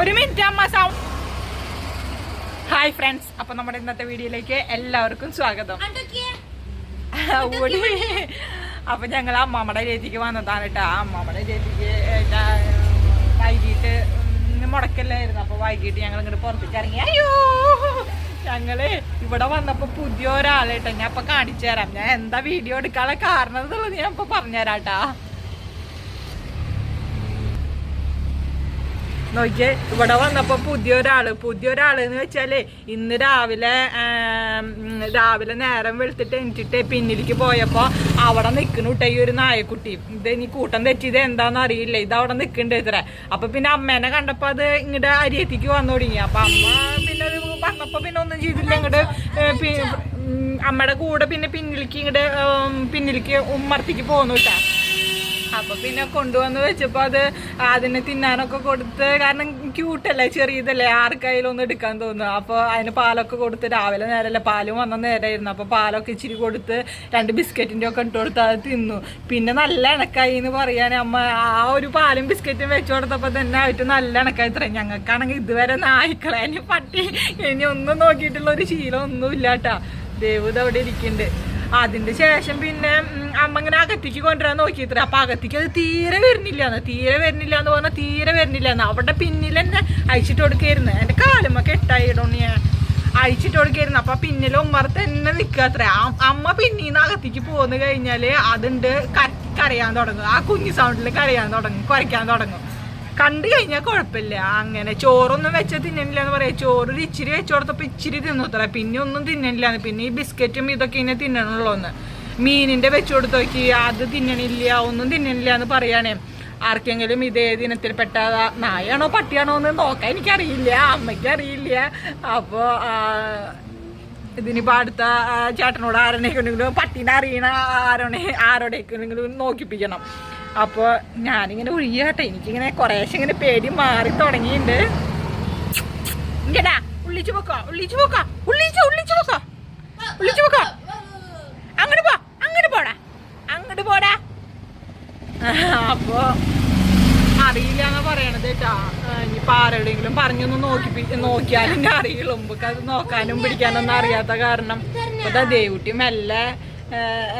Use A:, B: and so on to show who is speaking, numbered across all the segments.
A: ഒരു മിനിറ്റ് അമ്മ sound hi friends അപ്പൊ നമ്മുടെ ഇന്നത്തെ വീഡിയോയിലേക്ക് എല്ലാവർക്കും സ്വാഗതം. അപ്പൊ ഞങ്ങൾ അമ്മമ്മടെ രീതിക്ക് വന്നതാണ് കേട്ടോ. അമ്മാമ്മയുടെ രീതിക്ക് വൈകിട്ട് മുടക്കല്ലായിരുന്നു. അപ്പൊ വൈകിട്ട് ഞങ്ങൾ ഇങ്ങോട്ട് പുറത്തേക്ക് ഇറങ്ങി. അയ്യോ! ഞങ്ങൾ ഇവിടെ വന്നപ്പോ പുതിയ ഒരാളെ കേട്ടോ. ഞാൻ ഇപ്പൊ കാണിച്ചു തരാം. ഞാൻ എന്താ വീഡിയോ എടുക്കാനുള്ള കാരണം എന്നുള്ളത് ഞാൻ ഇപ്പൊ പറഞ്ഞുതരാം കേട്ടാ. നോക്കിയേ ഇവിടെ വന്നപ്പോ പുതിയൊരാൾ പുതിയൊരാൾ എന്ന് വെച്ചാലേ ഇന്ന് രാവിലെ രാവിലെ നേരം വെളുത്തിട്ട് എനിച്ചിട്ട് പിന്നിലേക്ക് പോയപ്പോൾ അവിടെ കേട്ടോ ഈ ഒരു നായക്കുട്ടി. ഇത് ഇനി കൂട്ടം തെറ്റിയത് എന്താണെന്ന് അറിയില്ല. ഇത് അവിടെ നിൽക്കണ്ടേ ഇത്ര അപ്പൊ പിന്നെ അമ്മേനെ കണ്ടപ്പോൾ അത് ഇങ്ങോട്ട് അരിയത്തിക്ക് വന്നു തുടങ്ങി. അപ്പൊ അമ്മ പിന്നെ അത് വന്നപ്പോ പിന്നെ ഒന്നും ചെയ്തില്ല. ഇങ്ങോട്ട് അമ്മയുടെ കൂടെ പിന്നെ പിന്നിലേക്ക് ഇങ്ങോട്ട് പിന്നിലേക്ക് ഉമ്മർത്തിക്ക് പോന്നു കേട്ടാ അപ്പൊ പിന്നെ കൊണ്ടുവന്ന് വെച്ചപ്പോ അത് അതിന് തിന്നാനൊക്കെ കൊടുത്ത് കാരണം ക്യൂട്ടല്ലേ ചെറിയതല്ലേ ആർക്കായാലും ഒന്ന് എടുക്കാൻ തോന്നുന്നു. അപ്പൊ അതിന് പാലൊക്കെ കൊടുത്ത് രാവിലെ നേരല്ലേ പാലും വന്ന നേരമായിരുന്നു അപ്പൊ പാലൊക്കെ ഇച്ചിരി കൊടുത്ത് രണ്ട് ബിസ്ക്കറ്റിന്റെ ഒക്കെ ഇട്ട് കൊടുത്ത് അത് തിന്നു. പിന്നെ നല്ല ഇണക്കായി എന്ന് പറയാൻ അമ്മ ആ ഒരു പാലും ബിസ്ക്കറ്റും വെച്ചു കൊടുത്തപ്പോ തന്നെ ആയിട്ട് നല്ല ഇണക്കായി ഇത്ര ഞങ്ങൾക്കാണെങ്കിൽ ഇതുവരെ നായ്ക്കളെ പട്ടി ഇനി ഒന്നും നോക്കിയിട്ടുള്ള ഒരു ശീലം ഒന്നും ഇല്ലാട്ടാ ദേവുദ അവിടെ ഇരിക്കുന്നുണ്ട്. അതിന്റെ ശേഷം പിന്നെ അമ്മ ഇങ്ങനെ അകത്തേക്ക് കൊണ്ടുവരാൻ നോക്കിയത്ര അപ്പൊ അകത്തേക്ക് അത് തീരെ വരുന്നില്ലാന്ന് തീരെ വരുന്നില്ല എന്ന് പറഞ്ഞാൽ തീരെ വരുന്നില്ലാന്ന്. അവിടെ പിന്നിൽ തന്നെ അയച്ചിട്ട് കൊടുക്കായിരുന്നു. എന്റെ കാലുമ്മ കെട്ടായിടോണ്ട് ഞാൻ അയച്ചിട്ട് കൊടുക്കായിരുന്നു. അപ്പൊ പിന്നിൽ ഉമ്മർ തന്നെ നിൽക്കുക അത്ര. അമ്മ പിന്നീന്ന് അകത്തേക്ക് പോന്ന് കഴിഞ്ഞാൽ അതുണ്ട് കര- കരയാൻ തുടങ്ങും. ആ കുഞ്ഞു സൗണ്ടിൽ കരയാൻ തുടങ്ങും കുരയ്ക്കാൻ തുടങ്ങും. കണ്ടു കഴിഞ്ഞാൽ കുഴപ്പമില്ല. അങ്ങനെ ചോറൊന്നും വെച്ച തിന്നണില്ല എന്ന് പറയാം. ചോറ് ഇച്ചിരി വെച്ചു കൊടുത്തപ്പോൾ ഇച്ചിരി തിന്നത്ര. പിന്നെ ഒന്നും തിന്നണില്ല പിന്നെ ഈ ബിസ്ക്കറ്റും ഇതൊക്കെ ഇങ്ങനെ തിന്നണുള്ളൂന്ന്. മീനിന്റെ വെച്ചു കൊടുത്ത് അത് തിന്നണില്ല ഒന്നും തിന്നണില്ല എന്ന് പറയാനേ ആർക്കെങ്കിലും ഇതേ ദിനത്തിൽപ്പെട്ട നായാണോ പട്ടിയാണോ എന്ന് നോക്കാൻ എനിക്കറിയില്ല. അമ്മയ്ക്ക് അറിയില്ല അപ്പോ ആ, ഇതിനിപ്പോ അടുത്ത ചേട്ടനോട് ആരെങ്കിലും പട്ടീനെ അറിയണ ആരോടെ ആരോടേക്കെങ്കിലും നോക്കിപ്പിക്കണം. അപ്പോൾ ഞാനിങ്ങനെ ഒഴിയാട്ടെ എനിക്കിങ്ങനെ കുറേശ്ശെ ഇങ്ങനെ പേടി മാറി തുടങ്ങിയിട്ടുണ്ട് ഇങ്ങടാ ഉള്ളിച്ചു പോക്കോ ഉള്ളിച്ചു പോക്കോ ഉള്ളിച്ചു ഉള്ളിച്ചു പോക്കോ. ഉള്ളിച്ചു പോക്കോ. അങ്ങോട്ട് പോ അങ്ങോട്ട് പോടാ. അങ്ങോട്ട് പോടാ. അപ്പോ അറിയില്ല എന്നാ പറയണത് കേട്ടാ. ഇനിയിപ്പോ ആരോടെങ്കിലും പറഞ്ഞൊന്ന് നോക്കി നോക്കിയാലും അറിയുള്ളൂ. നമുക്ക് അത് നോക്കാനും പിടിക്കാനൊന്നും അറിയാത്ത കാരണം. അതാ ദേവുട്ടി മെല്ലെ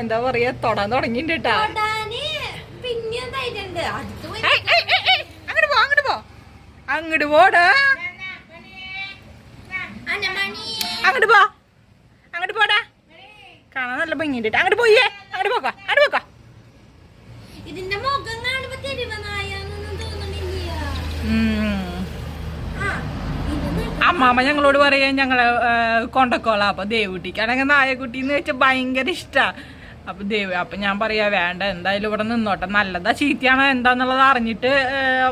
A: എന്താ പറയാ തൊടാൻ തുടങ്ങിയിട്ടുണ്ട് കേട്ടാ.
B: പിന്നെയും ധൈര്യണ്ട് അടുത്ത് പോയി
A: ഏയ്, ഏയ്, ഏയ്, ഏയ്, അങ്ങട് പോ അങ്ങട് പോ. അങ്ങട് പോടാ.
B: അങ്ങോട്ട്
A: അങ്ങട് പോ. അങ്ങട് പോടാ. കാണാൻ നല്ല ഭംഗിയുണ്ട് അങ്ങോട്ട് പോയേ. അങ്ങോട്ട് പോക്കോ. അങ്ങോട്ട് പോക്കോ.
B: ഇതിന്റെ മുഖം കാണുമ്പോ
A: അമ്മാമ്മ ഞങ്ങളോട് പറയാൻ ഞങ്ങളെ കൊണ്ടക്കോളാം. അപ്പൊ ദേവുട്ടിക്കാണെങ്കിൽ നായക്കുട്ടി എന്ന് വെച്ചാൽ ഭയങ്കര ഇഷ്ടാ. അപ്പൊ ദൈവ അപ്പൊ ഞാൻ പറയാ വേണ്ട എന്തായാലും ഇവിടെ നിന്നോട്ടെ. നല്ലതാ ചീത്തയാണോ എന്താന്നുള്ളത് അറിഞ്ഞിട്ട്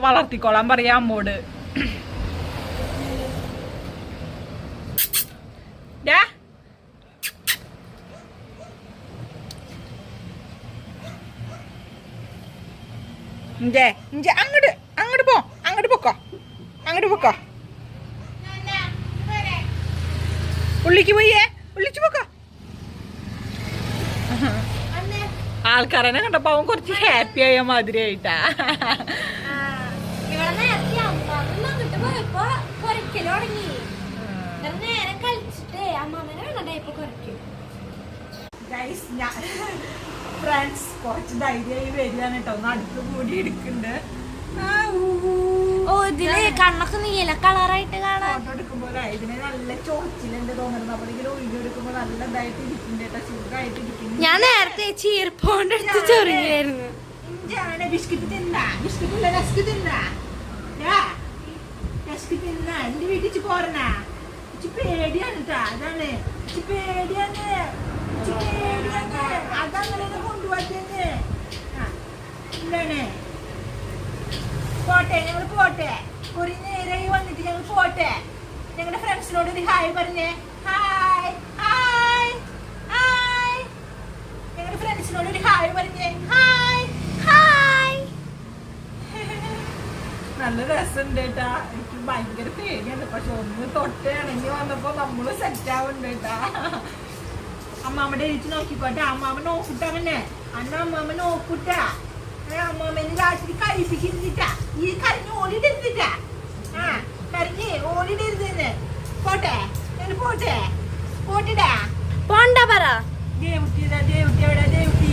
A: വളർത്തിക്കോളാൻ പറയാ അമ്മോട്. അങ്ങോട്ട് അങ്ങോട്ട് പോ അങ്ങോട്ട് പൊക്കോ അങ്ങോട്ട് പൊക്കോ. ഉള്ളിക്ക് പോയേ ഉള്ളിച്ച് പോക്കോ. ആൾക്കാരനെ കണ്ടപ്പോ അവൻ കുറച്ച് ഹാപ്പി ആയ മാതിരി ആയിട്ടാ. ഫ്രണ്ട്സ് കുറച്ച് ധൈര്യമായി വരികയാണ് കേട്ടോ. ഒന്ന് അടുത്ത് കൂടി എടുക്കുന്നുണ്ട്
B: ഇതിൽ കണ്ണൊക്കെ നീല കളറായിട്ട് കാണാൻ.
A: ഫോട്ടോ എടുക്കുമ്പോ ഇതിന് നല്ല ചോച്ചിലുണ്ട് തോന്നുന്നത് നല്ല ഇതായിട്ട് ഇരിക്കുന്നുണ്ട് കേട്ടോ സുഖമായിട്ട് ഇരിക്കുന്നു
B: ഞാൻ നേരത്തെ ചീർപ്പോണ്ട് എടുത്ത് ചെറിയായിരുന്നു
A: ഇഞ്ചാണ് ബിസ്ക്കറ്റ് തിന്നാ ബിസ്ക്കറ്റ് ഇല്ല രസ്ക് തിന്നാ. രസ്ക് തിന്നാ എന്റെ വീട്ടിൽ പോരണ. ഇച്ചി പേടിയാണ് ട്ടാ അതാണ്. പേടിയാണ് പേടിയാണ്. അതങ്ങനെ കൊണ്ടുപോറ്റെന്ന് എന്താണ്? പോട്ടെ ഞങ്ങൾ പോട്ടെ. കുറി നേരായി വന്നിട്ട് ഞങ്ങൾ പോട്ടെ. ഞങ്ങളുടെ ഫ്രണ്ട്സിനോട് ഒരു ഹായ് പറഞ്ഞേ. ഹായ് ഹായ് ഹായ് ഞങ്ങളുടെ ഫ്രണ്ട്സിനോട് ഒരു ഹായ് പറഞ്ഞേ. ഹായ് ഹായ് നല്ല രസമുണ്ട് കേട്ടാ എനിക്ക് ഭയങ്കര പേടിയാണ്. പക്ഷെ ഒന്ന് തൊട്ട് ഇണങ്ങി വന്നപ്പോ നമ്മൾ സെറ്റ് ആവുന്നുണ്ട് കേട്ടാ അമ്മാമ്മയുടെ എഴുതി നോക്കിക്കോട്ടെ. അമ്മാമ്മ നോക്കിട്ടവന്നെ അന്ന അമ്മാമ്മ നോക്കൂട്ടാ. അമ്മാമ്മനെ രാത്രി കഴിപ്പിച്ചിരുന്നിട്ടാ ഈ കരഞ്ഞ് ഓടിയിട്ടിരുന്നിട്ടാ ആ പോട്ടെ ഞാൻ പോട്ടെ. പോട്ടിടാ.
B: പോണ്ട പറ.
A: ദേവുട്ടി ഇതാ, ദേവുട്ടി എവിടെ ദേവുട്ടി?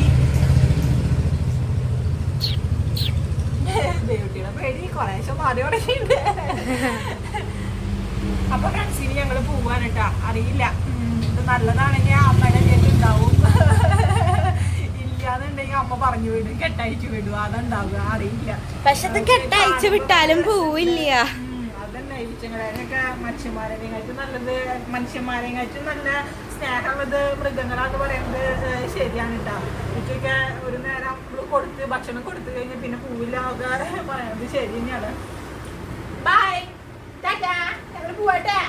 A: ദേവുട്ടിയുടെ പേടി കുറേശ്ശെ മാറി തുടങ്ങിയിട്ടുണ്ട്. അപ്പൊ ഫ്രണ്ട്സിന് ഞങ്ങൾ പോവാണ് കേട്ടാ. അറിയില്ല. ഇത് നല്ലതാണെങ്കിൽ അമ്മയുടെ ഉണ്ടാവും. ഇല്ലാന്നുണ്ടെങ്കിൽ അമ്മ പറഞ്ഞു വിടും കെട്ടയച്ചു വിടും. അതുണ്ടാവുക അറിയില്ല.
B: പക്ഷെ അത് കെട്ടയച്ചു വിട്ടാലും പോവില്ല.
A: അതന്നെ ഈച്ചങ്ങളെയൊക്കെ മനുഷ്യന്മാരെക്കാട്ടും നല്ലത് മനുഷ്യന്മാരെ നല്ല സ്നേഹമുള്ളത് മൃഗങ്ങളാന്ന് പറയുന്നത് ശരിയാണ് കേട്ടോ ഉച്ചയ്ക്ക് ഒരു നേരം നമ്മൾ കൊടുത്ത് ഭക്ഷണം കൊടുത്തു കഴിഞ്ഞാൽ പിന്നെ പൂവില്ല ആൾക്കാരെ പറയുന്നത് ശരി തന്നെയാണ്. ബൈ ടാറ്റാ ഞങ്ങൾ പോവാട്ടെ.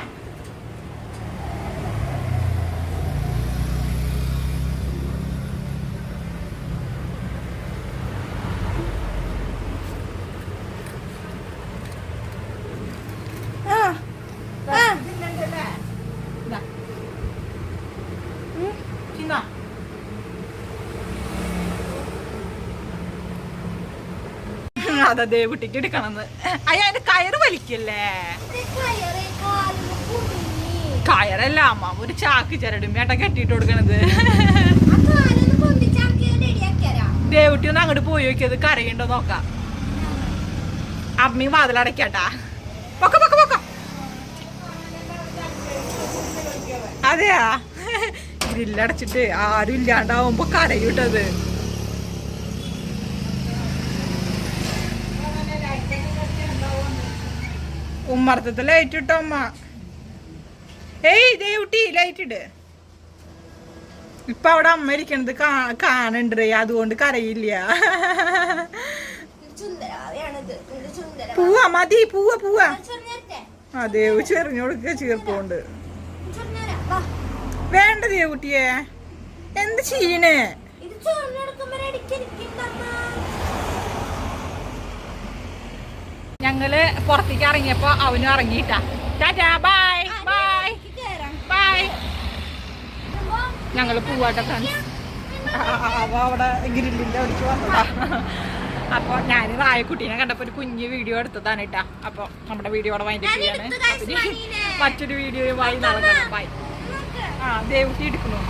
A: അതെ ദേവുട്ടിക്ക് എടുക്കണമെന്ന് അയ്യ അതിന്റെ കയറ് വലിക്കല്ലേ? കയറല്ല അമ്മ ഒരു ചാക്ക് ചിരടുമ്പേട്ട കെട്ടിട്ട് കൊടുക്കണത്. ദേവുട്ടി ഒന്ന് അങ്ങോട്ട് പോയി നോക്കിയത് കരയുണ്ടോ നോക്കാം. അമ്മയും വാതിലടക്കാട്ടാ പൊക്ക പൊക്ക പൊക്ക. അതെയാ? ഗ്രില്ലടച്ചിട്ട് ആരും ഇല്ലാണ്ടാവുമ്പോ കരയൂട്ടത് ഉമ്മർത്തത്തെ ലൈറ്റ് ഇട്ടോ അമ്മ ഏയ് ദേവുട്ടി ലൈറ്റ് ഇട്. ഇപ്പൊ അവിടെ അമ്മ ഇരിക്കണത് കാണണ്ട് അതുകൊണ്ട് കരയില്ല. പൂവാ മതി പൂവ പൂവ. ദേവ് ചെറിഞ്ഞു കൊടുക്ക ചീർപ്പോണ്ട്. വേണ്ട ദേവുട്ടിയെ എന്ത് ചെയ്യണേ? ഞങ്ങൾ പുറത്തേക്ക് ഇറങ്ങിയപ്പോ അവനും ഇറങ്ങിയിട്ടാ. ടാറ്റാ ബൈ ബൈ ബൈ ഞങ്ങൾ പൂവാട്ടെ ഫ്രണ്ട്സ് അവ അവിടെ വന്നതാ. ഞാൻ റായക്കുട്ടീനെ കണ്ടപ്പോ ഒരു കുഞ്ഞു വീഡിയോ എടുത്തതാണ് കേട്ടാ അപ്പൊ നമ്മുടെ വീഡിയോ അവിടെ വൈൻഡ് ചെയ്യാണ്. മറ്റൊരു വീഡിയോയുമായി നാളെ ബൈ ആ ദേവുട്ടി എടുക്കണു?